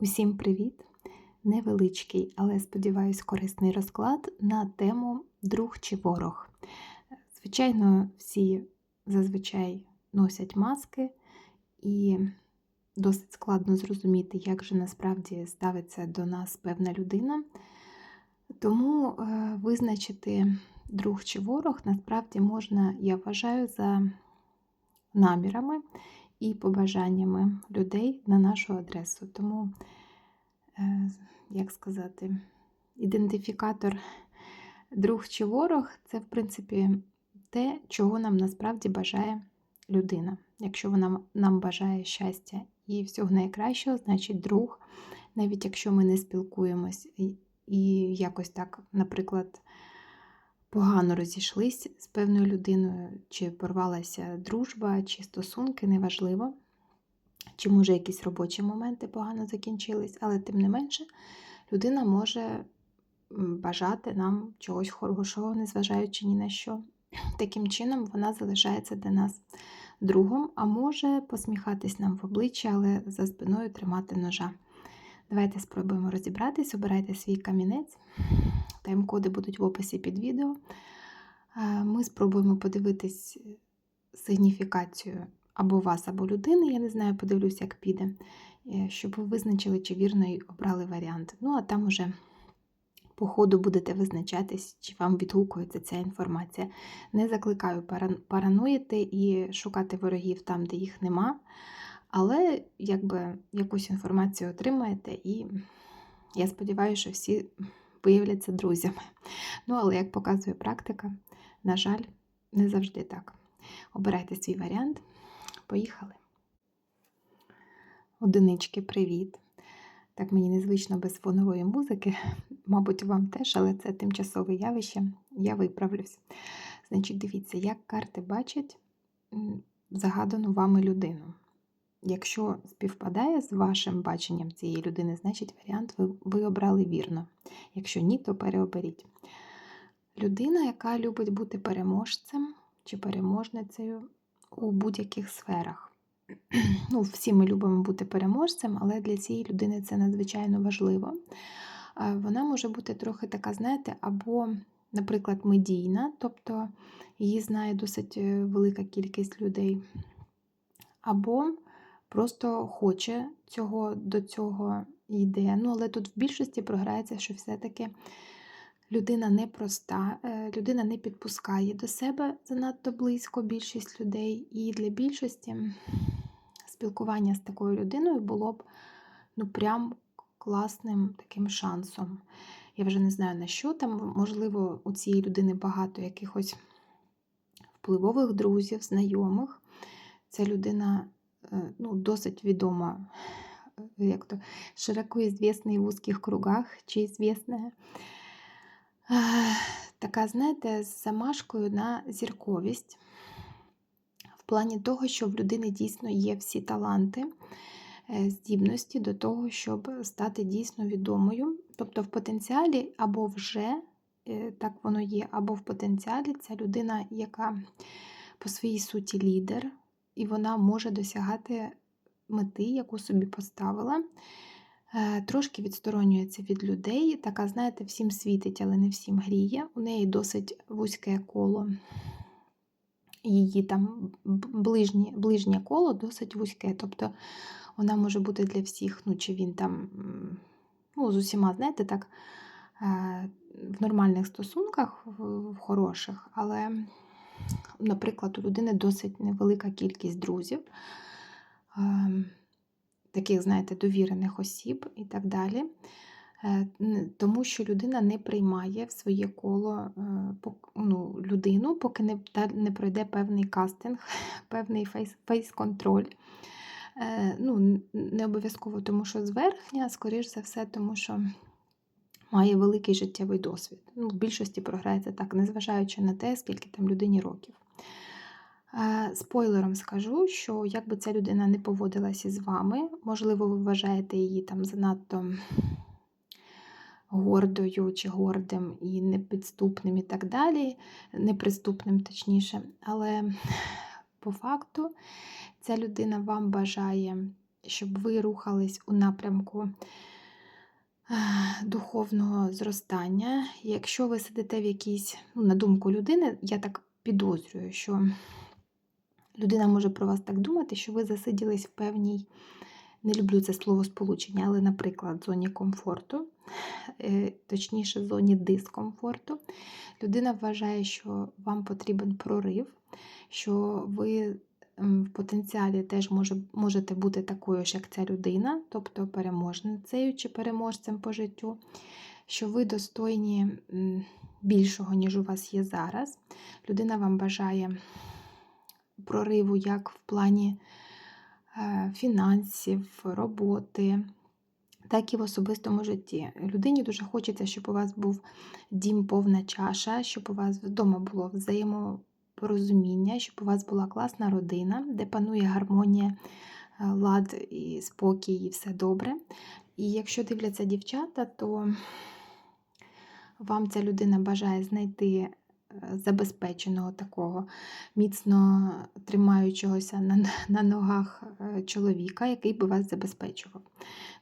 Усім привіт! Невеличкий, але сподіваюсь, корисний розклад на тему друг чи ворог. Звичайно, всі зазвичай носять маски, і досить складно зрозуміти, як же насправді ставиться до нас певна людина. Тому е, визначити друг чи ворог насправді можна, я вважаю, за намірами і побажаннями людей на нашу адресу. Тому, е, як сказати, ідентифікатор друг чи ворог це, в принципі, те, чого нам насправді бажає людина. Якщо вона нам бажає щастя і всього найкращого, значить друг, навіть якщо ми не спілкуємось і, і якось так, наприклад, погано розійшлись з певною людиною, чи порвалася дружба, чи стосунки, неважливо, чи може якісь робочі моменти погано закінчились, але тим не менше людина може бажати нам чогось хорошого, незважаючи ні на що. Таким чином, вона залишається для нас другом, а може посміхатись нам в обличчя, але за спиною тримати ножа. Давайте спробуємо розібратись, обирайте свій камінець. Тайм-коди будуть в описі під відео. Ми спробуємо подивитись сигніфікацію або вас, або людини. Я не знаю, подивлюсь, як піде, е, щоб ви визначили, чи вірно обрали варіант. Ну, а там уже по ходу будете визначатись, чи вам відгукується ця інформація. Не закликаю параноїти і шукати ворогів там, де їх нема. Але якби якусь інформацію отримаєте, і я сподіваюся, що всі виявляться друзями. Ну, але як показує практика, на жаль, не завжди так. Обирайте свій варіант. Поїхали. Одинички, привіт! Так мені незвично без фонової музики, мабуть, вам теж, але це тимчасове явище, я виправлюсь. Значить, дивіться, як карти бачать загадану вами людину. Якщо співпадає з вашим баченням цієї людини, значить варіант ви, ви обрали вірно. Якщо ні, то переоберіть. Людина, яка любить бути переможцем чи переможницею у будь-яких сферах. Ну, Всі ми любимо бути переможцем, але для цієї людини це надзвичайно важливо. Вона може бути трохи така, знаєте, або, наприклад, медійна, тобто її знає досить е, велика кількість людей, або просто хоче цього до цього йде. Ну, але тут в більшості програється, що все-таки людина непроста, е, людина не підпускає до себе занадто близько більшість людей. І для більшості спілкування з такою людиною було б ну, прям класним таким шансом. Я вже не знаю на що там, можливо, у цієї людини багато якихось впливових друзів, знайомих. Ця людина ну, досить відома, э, як то широко известна в узких кругах чи известна. Така, знаєте, з замашкою на зірковість. В плані того, що в людини дійсно є всі таланти, е, здібності до того, щоб стати дійсно відомою. Тобто в потенціалі або вже е, так воно є, або в потенціалі ця людина, яка по своїй суті лідер, і вона може досягати мети, яку собі поставила. Е, трошки відсторонюється від людей, така, знаєте, всім світить, але не всім гріє. У неї досить вузьке коло, її там ближнє ближнє коло досить вузьке. Тобто вона може бути для всіх, ну, чи він там, ну, з усіма, знаєте, так, е, в нормальних стосунках, в хороших, але наприклад, у людини досить невелика кількість друзів, ем, таких, знаєте, довірених осіб і так далі. Е, тому що людина не приймає в своє коло е, ну, людину, поки не не пройде певний кастинг, певний фейс-контроль. Е, ну, Не обов'язково, тому що зверхня, скоріш за все, тому що має великий життєвий досвід. Ну, В більшості програється так, незважаючи на те, скільки там людині років. Е, спойлером скажу, що якби ця людина не поводилася з вами, можливо, ви вважаєте її там занадто гордою чи гордим і непідступним і так далі, неприступним, точніше. Але по факту ця людина вам бажає щоб ви рухались у напрямку духовного зростання. Якщо ви сидите в якійсь, ну, на думку людини, я так підозрюю, що людина може про вас так думати, що ви засиділись в певній, не люблю це слово сполучення, але, наприклад, зоні комфорту, е, точніше, зоні дискомфорту. Людина вважає, що вам потрібен прорив, що ви в потенціалі теж може, можете бути такою ж, як ця людина, тобто переможницею чи переможцем по життю, що ви достойні більшого, ніж у вас є зараз. Людина вам бажає прориву як в плані е, фінансів, роботи, так і в особистому житті. Людині дуже хочеться, щоб у вас був дім повна чаша, щоб у вас вдома було взаємопорозуміння, щоб у вас була класна родина, де панує гармонія, е, лад і спокій, і все добре. І якщо дивляться дівчата, то вам ця людина бажає знайти е, забезпеченого такого міцно тримаючогося на, на ногах е, чоловіка, який би вас забезпечував.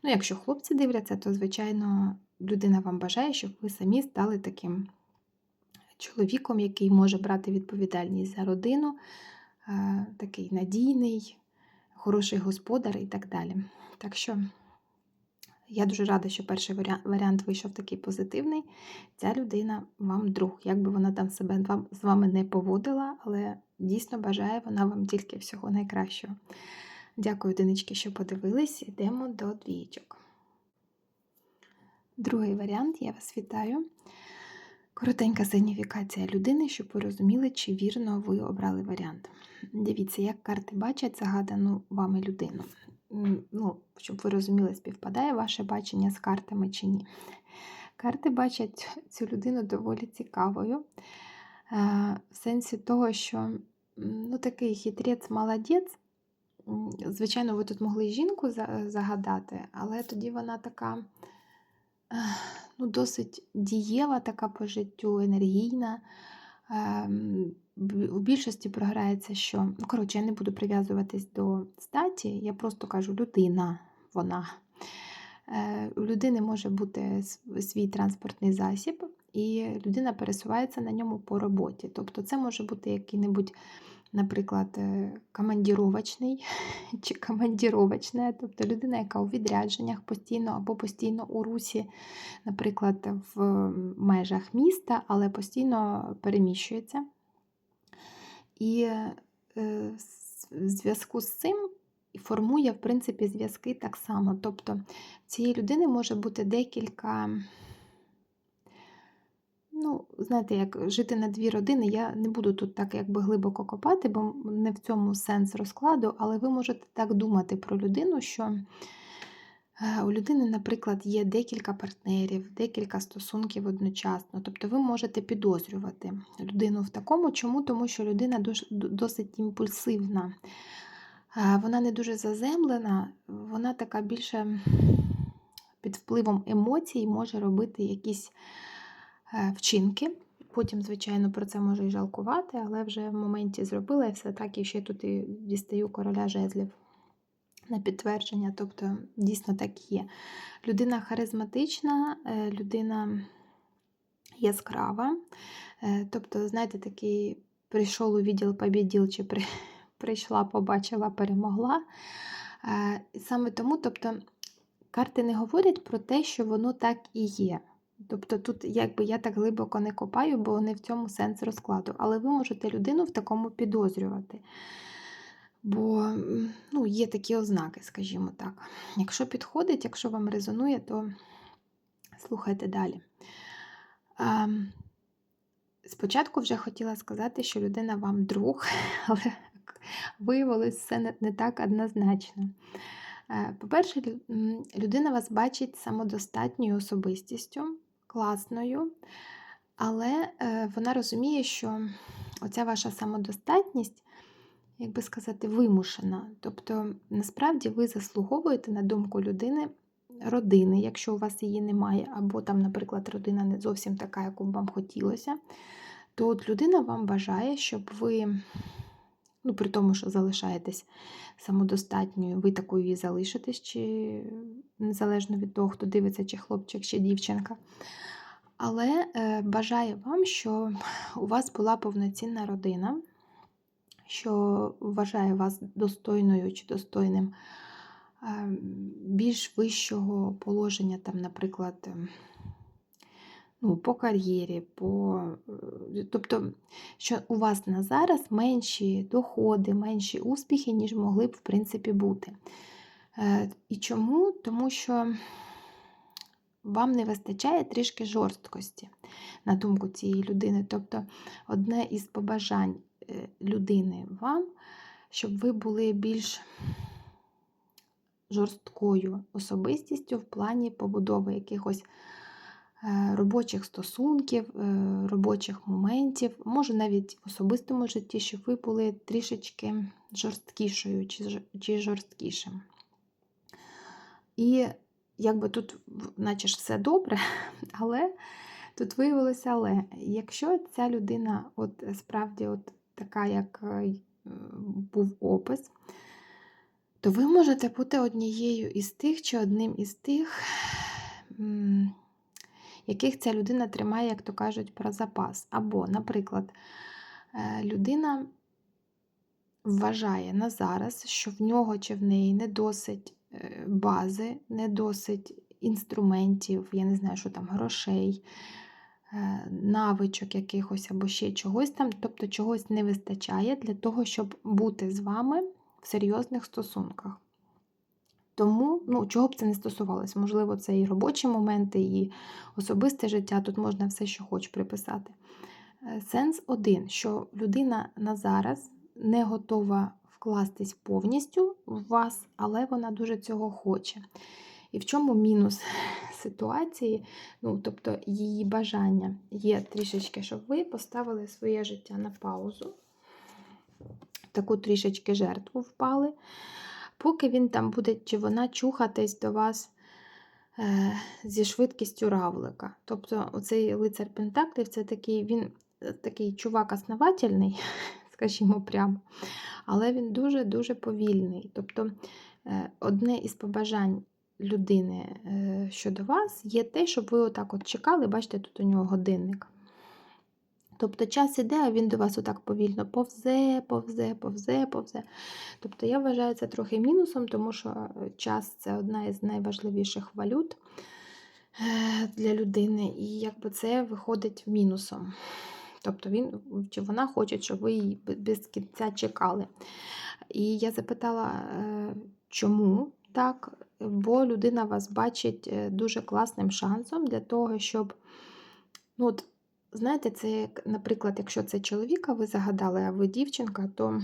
Ну, якщо хлопці дивляться, то, звичайно, людина вам бажає, щоб ви самі стали таким чоловіком, який може брати відповідальність за родину, е, такий надійний, хороший господар і так далі. Так що. Я дуже рада, що перший варіант вийшов такий позитивний. Ця людина вам друг, як би вона там себе з вами не поводила, але дійсно бажає вона вам тільки всього найкращого. Дякую, Динички, що подивились. Йдемо до двічок. Другий варіант, я вас вітаю. Коротенька сигніфікація людини, щоб ви розуміли, чи вірно ви обрали варіант. Дивіться, як карти бачать загадану вами людину. Ну, щоб ви розуміли, співпадає ваше бачення з картами чи ні. Карти бачать цю людину доволі цікавою, е, в сенсі того, що ну, такий хитрець молодець. Звичайно, ви тут могли жінку загадати, але тоді вона така ну, досить дієва така по життю, енергійна. Ем, У більшості програється, що ну, коротше, я не буду прив'язуватись до статі, я просто кажу людина, вона. Е, У людини може бути свій транспортний засіб, і людина пересувається на ньому по роботі. Тобто це може бути який-небудь, наприклад, е, командіровочний чи командіровочне, тобто людина, яка у відрядженнях постійно або постійно у русі, наприклад, в межах міста, але постійно переміщується. І е, в зв'язку з цим формує, в принципі, зв'язки так само. Тобто цієї людини може бути декілька. Ну, знаєте, як жити на дві родини, я не буду тут так якби глибоко копати, бо не в цьому сенс розкладу, але ви можете так думати про людину, що е, у людини, наприклад, є декілька партнерів, декілька стосунків одночасно. Тобто ви можете підозрювати людину в такому. Чому? Тому що людина досить імпульсивна. Е, Вона не дуже заземлена, вона така більше під впливом емоцій може робити якісь вчинки. Потім, звичайно, про це може і жалкувати, але вже в моменті зробила і все так, і ще тут і дістаю короля жезлів на підтвердження. Тобто, дійсно так є. Людина харизматична, е, людина яскрава. Е, Тобто, знаєте, такий прийшов у відділ побіділ, чи при, прийшла, побачила, перемогла. Е, Саме тому, тобто, карти не говорять про те, що воно так і є. Тобто тут якби я так глибоко не копаю, бо не в цьому сенс розкладу. Але ви можете людину в такому підозрювати. Бо ну, є такі ознаки, скажімо так. Якщо підходить, якщо вам резонує, то слухайте далі. Ем, Спочатку вже хотіла сказати, що людина вам друг, але виявилось все не, так однозначно. Е, По-перше, людина вас бачить самодостатньою особистістю, класною, але е, вона розуміє, що оця ваша самодостатність, як би сказати, вимушена. Тобто, насправді ви заслуговуєте на думку людини родини, якщо у вас її немає, або там, наприклад, родина не зовсім така, яку б вам хотілося, то от людина вам бажає, щоб ви Ну, при тому, що залишаєтесь самодостатньою, ви такою і залишитесь, чи незалежно від того, хто дивиться, чи хлопчик, чи дівчинка. Але е, бажаю вам, що у вас була повноцінна родина, що вважає вас достойною чи достойним е, більш вищого положення, там, наприклад, е, ну, по кар'єрі, по... е, тобто, що у вас на зараз менші доходи, менші успіхи, ніж могли б, в принципі, бути. Е, І чому? Тому що вам не вистачає трішки жорсткості, на думку цієї людини. Тобто, одне із побажань е, людини вам, щоб ви були більш жорсткою особистістю в плані побудови якихось робочих стосунків, е, робочих моментів, може навіть в особистому житті, щоб ви були трішечки жорсткішою чи жорсткішим. І якби тут, наче ж все добре, але тут виявилося, але якщо ця людина от справді от така, як е, е, був опис, то ви можете бути однією із тих чи одним із тих, яких ця людина тримає, як то кажуть, про запас. Або, наприклад, е, людина вважає на зараз, що в нього чи в неї не досить е, бази, не досить інструментів, я не знаю, що там, грошей, е, навичок якихось або ще чогось там, тобто чогось не вистачає для того, щоб бути з вами в серйозних стосунках. Тому, ну, чого б це не стосувалось, можливо, це і робочі моменти, і особисте життя, тут можна все, що хоч приписати. Е, Сенс один, що людина на зараз не готова вкластись повністю в вас, але вона дуже цього хоче. І в чому мінус ситуації? Ну, тобто її бажання є трішечки, щоб ви поставили своє життя на паузу, таку трішечки жертву впали, поки він там буде чи вона чухатись до вас е, зі швидкістю равлика. Тобто, оцей лицар Пентаклів це такий, він е, такий чувак основательний, скажімо прямо, але він дуже-дуже повільний. Тобто, е, одне із побажань людини е, щодо вас є те, щоб ви отак от чекали, бачите, тут у нього годинник. Тобто час іде, а він до вас отак повільно повзе, повзе, повзе, повзе. Тобто я вважаю це трохи мінусом, тому що е, час це одна із найважливіших валют е, для людини, і якби це виходить мінусом. Тобто він чи вона хоче, щоб ви її без кінця чекали. І я запитала, е, чому так? Бо людина вас бачить дуже класним шансом для того, щоб. Ну, от, знаєте, це як, наприклад, якщо це чоловіка ви загадали, а ви дівчинка, то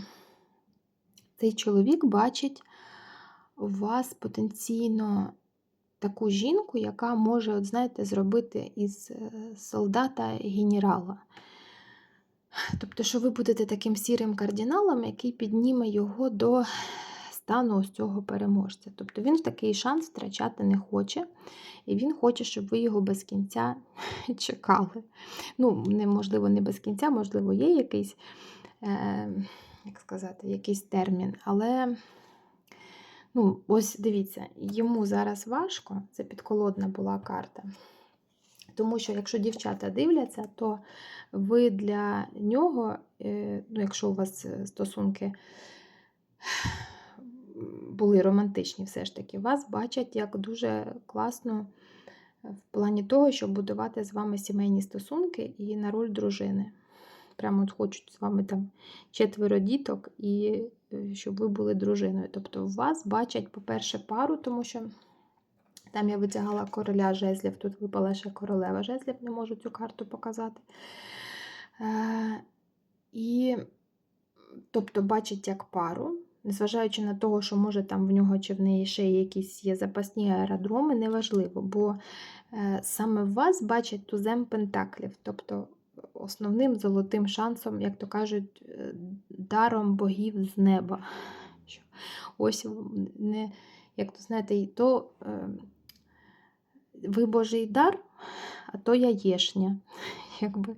цей чоловік бачить у вас потенційно таку жінку, яка може, от, знаєте, зробити із е, солдата генерала. Тобто, що ви будете таким сірим кардиналом, який підніме його до стану ось цього переможця. Тобто він такий шанс втрачати не хоче, і він хоче, щоб ви його без кінця чекали. Ну, неможливо, не без кінця, можливо, є якийсь, е, як сказати, якийсь термін, але. Ну, ось дивіться, йому зараз важко, це підколодна була карта. Тому що якщо дівчата дивляться, то ви для нього, е, ну, якщо у вас е, стосунки були романтичні, все ж таки, вас бачать як дуже класно е, в плані того, щоб будувати з вами сімейні стосунки і на роль дружини. Прямо от хочуть з вами там четверо діток, і е, щоб ви були дружиною. Тобто вас бачать, по-перше, пару, тому що там я витягала короля жезлів, тут випала ще королева жезлів, не можу цю карту показати. Е, і, тобто, бачить як пару, незважаючи на того, що може там в нього чи в неї ще якісь є запасні аеродроми, неважливо, бо е, саме вас бачать тузем пентаклів, тобто основним золотим шансом, як то кажуть, е, даром богів з неба. Ось не, як то знаєте, то е, ви Божий дар, а то яєшня. Якби.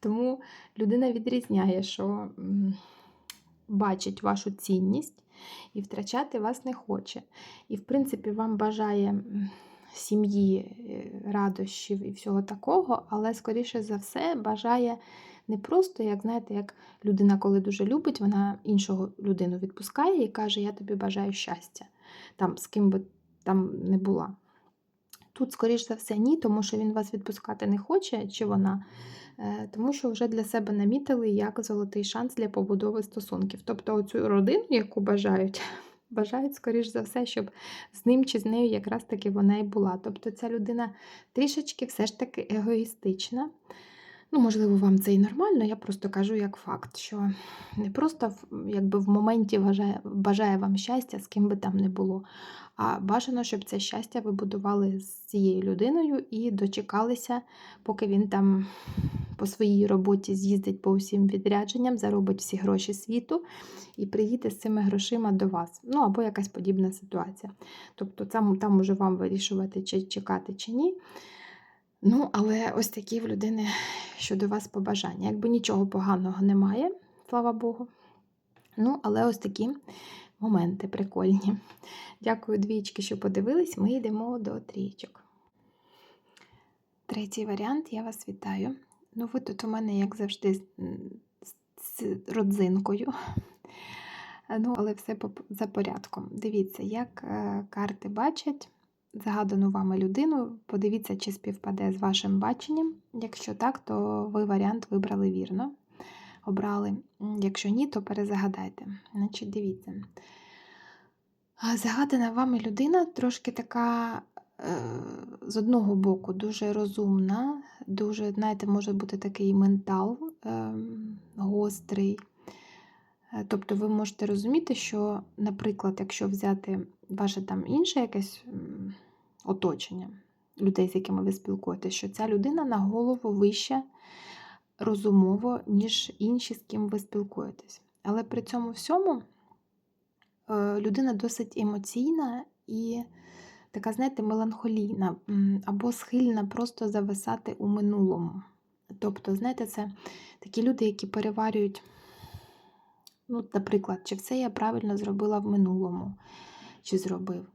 Тому людина відрізняє, що бачить вашу цінність і втрачати вас не хоче. І, в принципі, вам бажає сім'ї, е, радощів і всього такого, але, скоріше за все, бажає не просто, як знаєте, як людина, коли дуже любить, вона іншого людину відпускає і каже: Я тобі бажаю щастя, там, з ким би там не була. Тут, скоріш за все, ні, тому що він вас відпускати не хоче, чи вона, е, тому що вже для себе намітили як золотий шанс для побудови стосунків. Тобто оцю родину, яку бажають, бажають, скоріш за все, щоб з ним чи з нею якраз таки вона і була. Тобто ця людина трішечки все ж таки егоїстична. Ну, можливо, вам це і нормально, я просто кажу як факт, що не просто якби в моменті бажає, бажає вам щастя, з ким би там не було. А бажано, щоб це щастя ви будували з цією людиною і дочекалися, поки він там по своїй роботі з'їздить по усім відрядженням, заробить всі гроші світу і приїде з цими грошима до вас. Ну або якась подібна ситуація. Тобто там, там уже вам вирішувати, чи чекати, чи ні. Ну, але ось такі в людини щодо вас побажання. Якби нічого поганого немає, слава Богу. Ну, але ось такі моменти прикольні. Дякую, двічки, що подивились. Ми йдемо до трійчок. Третій варіант, я вас вітаю. Ну, ви тут у мене, як завжди, з- родзинкою. Ну, але все за порядком. Дивіться, як е, карти бачать загадану вами людину. Подивіться, чи співпаде з вашим баченням. Якщо так, то ви варіант вибрали вірно. Обрали. Якщо ні, то перезагадайте. Значить, дивіться. Загадана вами людина трошки така е, з одного боку дуже розумна, дуже, знаєте, може бути такий ментал е, гострий. Е, Тобто ви можете розуміти, що, наприклад, якщо взяти ваше там інше якесь оточення людей, з якими ви спілкуєтесь, що ця людина на голову вища розумово, ніж інші, з ким ви спілкуєтесь. Але при цьому всьому е, людина досить емоційна і така, знаєте, меланхолійна або схильна просто зависати у минулому. Тобто, знаєте, це такі люди, які переварюють, ну, наприклад, чи все я правильно зробила в минулому, чи зробив.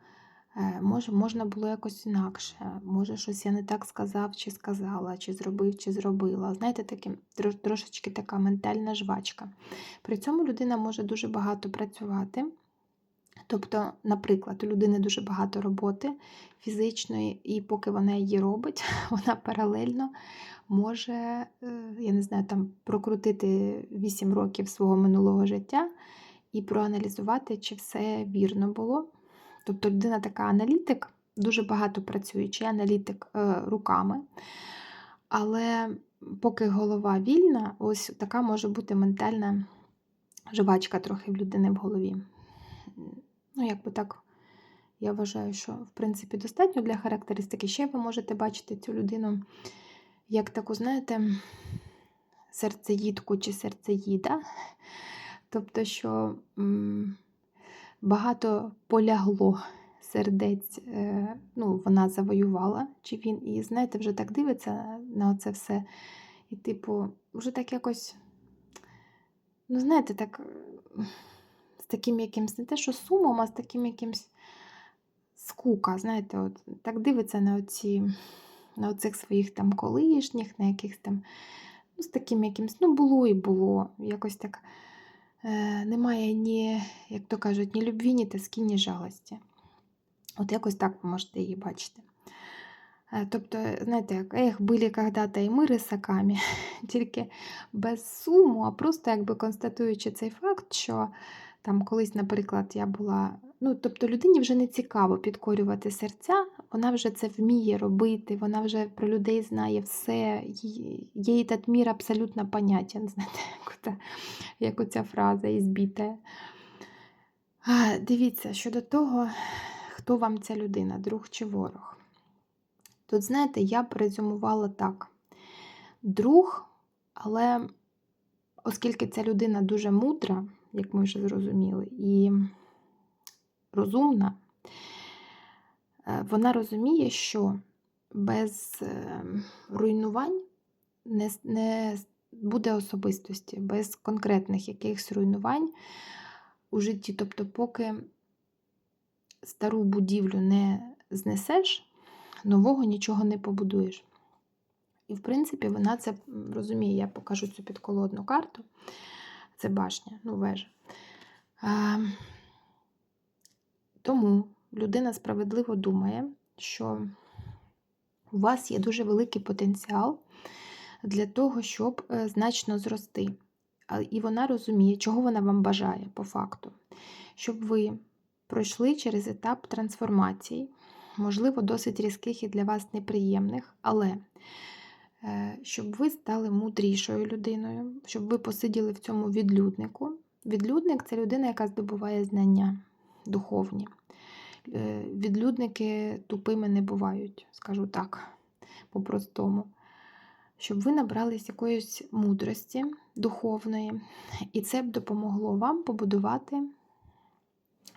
Е, Може, можна було якось інакше, може, щось я не так сказав, чи сказала, чи зробив, чи зробила. Знаєте, такі, трошечки така ментальна жвачка. При цьому людина може дуже багато працювати. Тобто, наприклад, у людини дуже багато роботи фізичної, і поки вона її робить, вона паралельно може, е, я не знаю, там прокрутити 8 років свого минулого життя і проаналізувати, чи все вірно було. Тобто людина така аналітик, дуже багато працюючий аналітик е, руками. Але поки голова вільна, ось така може бути ментальна жвачка трохи в людини в голові. Ну, якби так, я вважаю, що в принципі достатньо для характеристики. Ще ви можете бачити цю людину як таку, знаєте, серцеїдку чи серцеїда. Тобто, що багато полягло сердець, е, ну, вона завоювала, чи він, і знаєте, вже так дивиться на це все. І, типу, вже так якось, ну, знаєте, так з таким якимсь, не те, що сумом, а з таким якимсь скука, знаєте, от так дивиться на оці, на оцих своїх там колишніх, на якихось там, ну, з таким якимсь, ну, було і було. Якось так немає ні, як то кажуть, ні любві, ні тоски, ні жалості. От якось так ви можете її бачити. Е, Тобто, знаєте, як ех, були когда-то і ми рисаками, тільки без суму, а просто якби констатуючи цей факт, що там колись, наприклад, я була. Ну, тобто людині вже не цікаво підкорювати серця, вона вже це вміє робити, вона вже про людей знає все, їй- этот мір абсолютно понятен, знаєте, як, ота, як оця фраза ізбіта. А, Дивіться, щодо того, хто вам ця людина, друг чи ворог. Тут, знаєте, я б резюмувала так: друг, але оскільки ця людина дуже мудра, як ми вже зрозуміли, і розумна, вона розуміє, що без е, руйнувань не, не, буде особистості, без конкретних якихось руйнувань у житті. Тобто, поки стару будівлю не знесеш, нового нічого не побудуєш. І, в принципі, вона це розуміє. Я покажу цю підколодну карту. Це башня, ну, вежа. А, тому людина справедливо думає, що у вас є дуже великий потенціал для того, щоб е, значно зрости. І вона розуміє, чого вона вам бажає по факту. Щоб ви пройшли через етап трансформації, можливо, досить різких і для вас неприємних, але е, щоб ви стали мудрішою людиною, щоб ви посиділи в цьому відлюднику. Відлюдник це людина, яка здобуває знання духовні. Е, Відлюдники тупими не бувають, скажу так, по-простому. Щоб ви набрались якоїсь мудрості духовної, і це б допомогло вам побудувати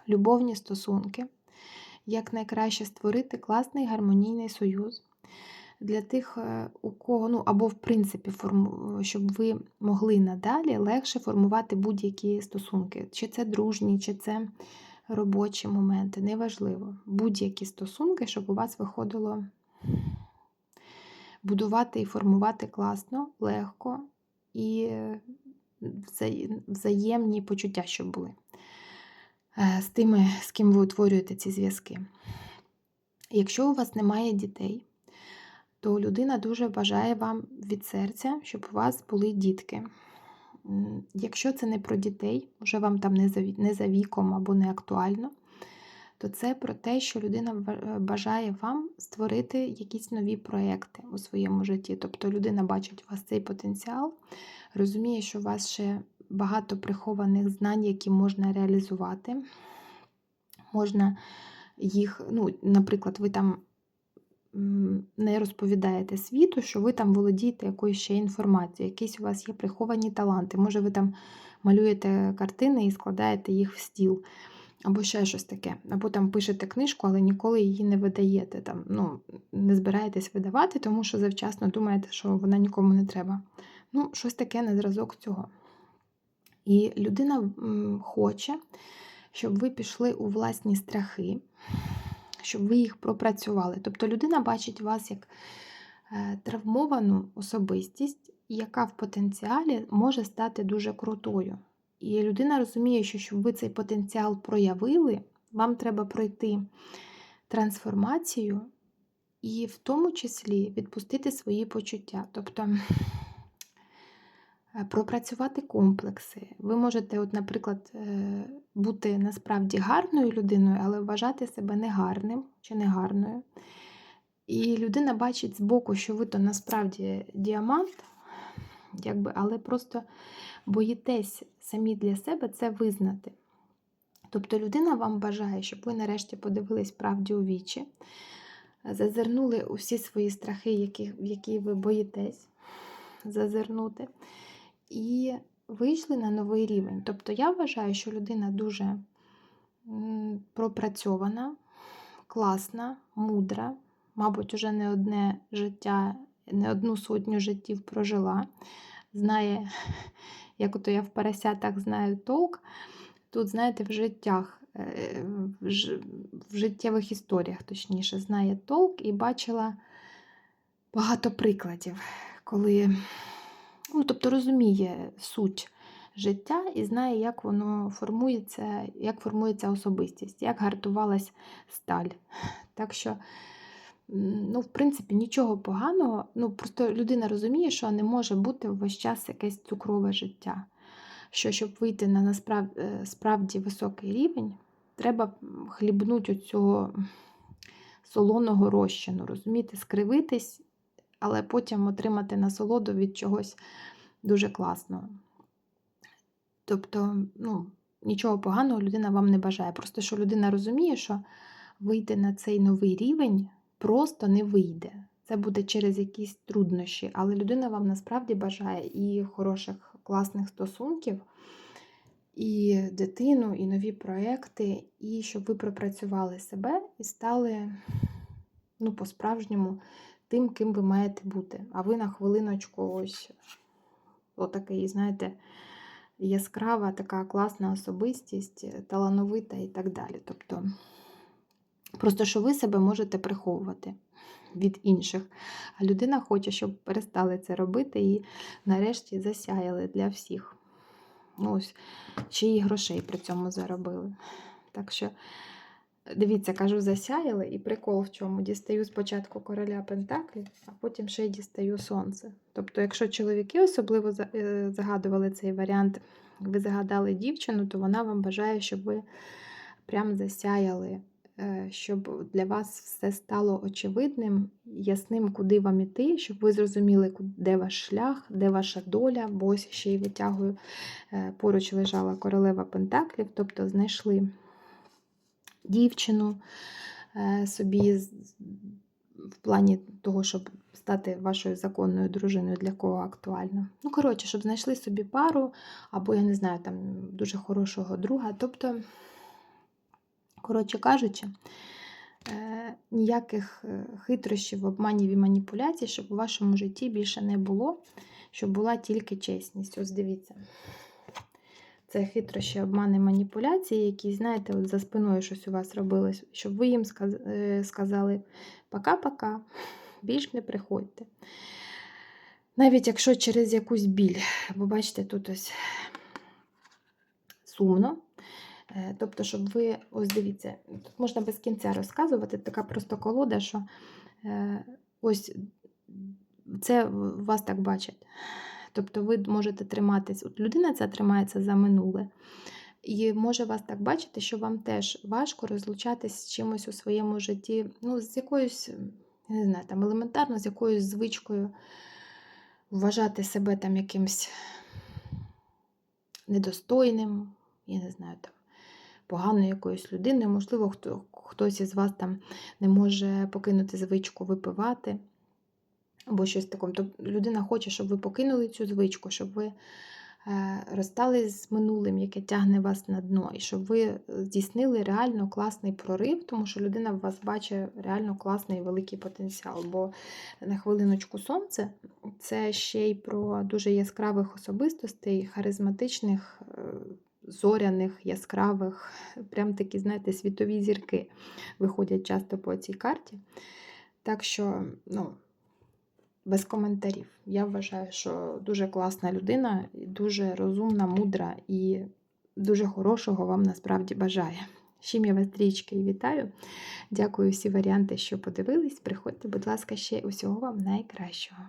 любовні стосунки, як найкраще створити класний гармонійний союз для тих, е, у кого, ну або в принципі, форму- щоб ви могли надалі легше формувати будь-які стосунки. Чи це дружні, чи це робочі моменти, неважливо. Будь-які стосунки, щоб у вас виходило будувати і формувати класно, легко і взаємні почуття, щоб були е, з тими, з ким ви утворюєте ці зв'язки. Якщо у вас немає дітей, то людина дуже бажає вам від серця, щоб у вас були дітки. Якщо це не про дітей, вже вам там не за, віком або не актуально, то це про те, що людина е, бажає вам створити якісь нові проекти у своєму житті. Тобто людина бачить у вас цей потенціал, розуміє, що у вас ще багато прихованих знань, які можна реалізувати. Можна їх, ну, наприклад, ви там не розповідаєте світу, що ви там володієте якоюсь ще інформацією, якісь у вас є приховані таланти. Може, ви там малюєте картини і складаєте їх в стіл, або ще щось таке. Або там пишете книжку, але ніколи її не видаєте. Там, ну, не збираєтесь видавати, тому що завчасно думаєте, що вона нікому не треба. Ну, щось таке на зразок цього. І людина хоче, щоб ви пішли у власні страхи, щоб ви їх пропрацювали. Тобто людина бачить вас як е, травмовану особистість, яка в потенціалі може стати дуже крутою. І людина розуміє, що щоб ви цей потенціал проявили, вам треба пройти трансформацію і в тому числі відпустити свої почуття. Тобто пропрацювати комплекси. Ви можете, от, наприклад, е, бути насправді гарною людиною, але вважати себе негарним чи негарною. І людина бачить збоку, що ви то насправді діамант, якби, але просто боїтесь самі для себе це визнати. Тобто людина вам бажає, щоб ви нарешті подивились правді у вічі, зазирнули у всі свої страхи, які, які ви боїтесь зазирнути, і вийшли на новий рівень. Тобто я вважаю, що людина дуже пропрацьована, класна, мудра, мабуть, уже не одне життя, не одну сотню життів прожила, знає, як ото я в поросятах знаю толк. Тут, знаєте, в життях, е, в життєвих історіях, точніше, знає толк і бачила багато прикладів, коли, ну, тобто розуміє суть життя і знає, як воно формується, як формується особистість, як гартувалась сталь. Так що, ну, в принципі, нічого поганого. Ну, просто людина розуміє, що не може бути весь час якесь цукрове життя. Що щоб вийти на насправ... е, справді високий рівень, треба м, хлібнуть оцього солоного розчину, розумієте, скривитись, але потім отримати насолоду від чогось дуже класного. Тобто, ну, нічого поганого людина вам не бажає. Просто що людина розуміє, що вийти на цей новий рівень просто не вийде. Це буде через якісь труднощі, але людина вам насправді бажає і хороших, класних стосунків, і дитину, і нові проекти, і щоб ви пропрацювали себе і стали ну, по-справжньому тим, ким ви маєте бути. А ви на хвилиночку ось отакий, знаєте, яскрава, така класна особистість, талановита і так далі. Тобто, просто що ви себе можете приховувати від інших. А людина хоче, щоб перестали це робити і нарешті засяяли для всіх. Ну, ось, й грошей при цьому заробили. Так що, дивіться, кажу, засяяли, і прикол в чому? Дістаю спочатку короля Пентаклів, а потім ще й дістаю сонце. Тобто, якщо чоловіки особливо е, загадували цей варіант, ви загадали дівчину, то вона вам бажає, щоб ви прям засяяли, е, щоб для вас все стало очевидним, ясним, куди вам іти, щоб ви зрозуміли, де ваш шлях, де ваша доля, бо ось ще й витягую, е, поруч лежала королева Пентаклів, тобто знайшли дівчину е, собі в плані того, щоб стати вашою законною дружиною, для кого актуально. Ну, коротше, щоб знайшли собі пару, або, я не знаю, там дуже хорошого друга. Тобто, коротше кажучи, е, ніяких е, хитрощів, обманів і маніпуляцій, щоб у вашому житті більше не було, щоб була тільки чесність. Ось дивіться. Це хитрощі, обмани, маніпуляції, які, знаєте, от за спиною щось у вас робилось, щоб ви їм е, сказали пока-пока, більш не приходьте. Навіть якщо через якусь біль, бо бачите, тут ось сумно. Е, Тобто, щоб ви, ось дивіться, тут можна без кінця розказувати, така просто колода, що е, ось це вас так бачать. Тобто ви можете триматись, от людина ця тримається за минуле. І може вас так бачити, що вам теж важко розлучатись з чимось у своєму житті, ну, з якоюсь, не знаю, там елементарно, з якоюсь звичкою вважати себе там якимсь недостойним, я не знаю, там, поганою якоюсь людиною. Можливо, хто, хтось із вас там не може покинути звичку випивати або щось такому. Тобто людина хоче, щоб ви покинули цю звичку, щоб ви е, розстали з минулим, яке тягне вас на дно, і щоб ви здійснили реально класний прорив, тому що людина в вас бачить реально класний великий потенціал. Бо на хвилиночку сонце це ще й про дуже яскравих особистостей, харизматичних. е, Зоряних, яскравих, прям такі, знаєте, світові зірки виходять часто по цій карті. Так що, ну, без коментарів. Я вважаю, що дуже класна людина, дуже розумна, мудра і дуже хорошого вам насправді бажає. Чим я вас трічки вітаю. Дякую всі варіанти, що подивились. Приходьте, будь ласка, ще усього вам найкращого.